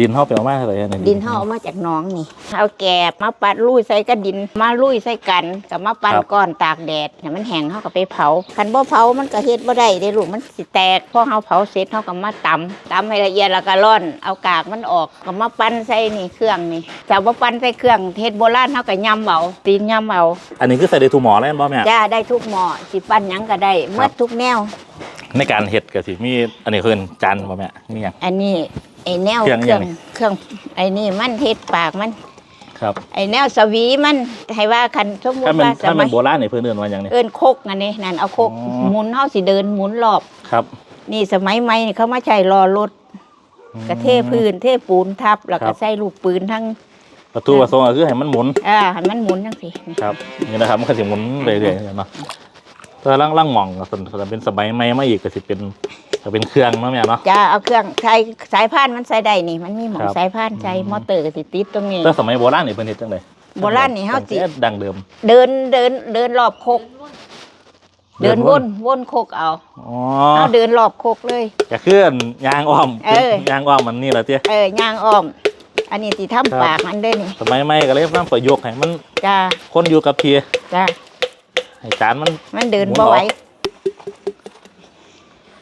ดินเฮาไปเอามาเท่าไหร่อันดินเฮาเอามาจากหน้องนี่ เอาแกบมาปัดลุยใส่กับดิน มาลุยใส่กันกับมาปั่นก้อนตากแดดให้มันแห้งเฮาก็ไปเผา คันบ่เผามันก็เฮ็ดบ่ได้เด้ลูกมันสิแตกพอเฮาเผาเสร็จเฮาก็มาตำตำให้ละเอียดแล้วก็ร่อน เอากากมันออกก็มาปั่นใส่นี่เครื่องนี่แต่ว่าปั่นใส่เครื่องเฮ็ดโบราณเฮาก็ยำเอาตีนยำเอา อันนี้คือใส่ได้ทุกหมอแล้วบ่แม่จ้าได้ทุกหม้อสิปั่นหยังก็ได้หมดทุกแนว ในการเฮ็ดก็สิมีอันนี้คือจานบ่แม่มีหยัง อันนี้ไอ้แนวเครื่องเครื่องยังไง เครื่องไอ้นี่มันเฮ็ดปากมัน ครับไอ้แนวสวีมันให้ว่าคันสมมุถ้าติมันว่าสถ้ามัมันยโบราณนี่เพิ่นเอิ้นว่าหยังนี่เอิ้นโคกอันนี้นั่นเอาโคกอ๋อ หมุนเฮาสิเดินหมุนรอบ ครับนี่สมัยใหม่นี่เขามาใช้รอรถกระเทพื้นเทปูนทับ แล้วครัก็บใส่ลูกปืนทั้ง ประตูประสงค์ก็คือให้มันหมุน อ่าให้มันหมุนจังซี่ ครับนี่นะครับมันก็สิหมุนเรื่อยๆเนาะ ถ้าล่างล่างหม่องก็ส่วนส่วนเป็นสมัยใหม่มาอีกก็สิเป็นก็เป็นเครื่องเนาะแม่เนาะ จะเอาเครื่องใช้สายพานมันใส่ได้นี่ มันมีหมอคงรับ สายพานใช้มอเตอร์ก็สิติดตรงนี้ แต่สมัยโบราณนี่เพิ่นเฮ็ดจังได๋โบราณนี่เฮาสิ ตั้งแต่ดังเดิมเดินเดินเดินรอบโคก เดินวนวนโคกเอาอ๋อเอาเดินรอบโคกเลยจะเคลื่อนยางอ้อมเออ ยางอ้อมมันนี่แหละเตี้ย เออย่างอ้อม อันนี้ที่ครับทำปากมันเด้อนี่สมัยใหม่ก็เลยนำประโยคให้มันจ้าคนอยู่กับทีจ้า ให้จานมันมันเดินหมุนบ่ไหวออก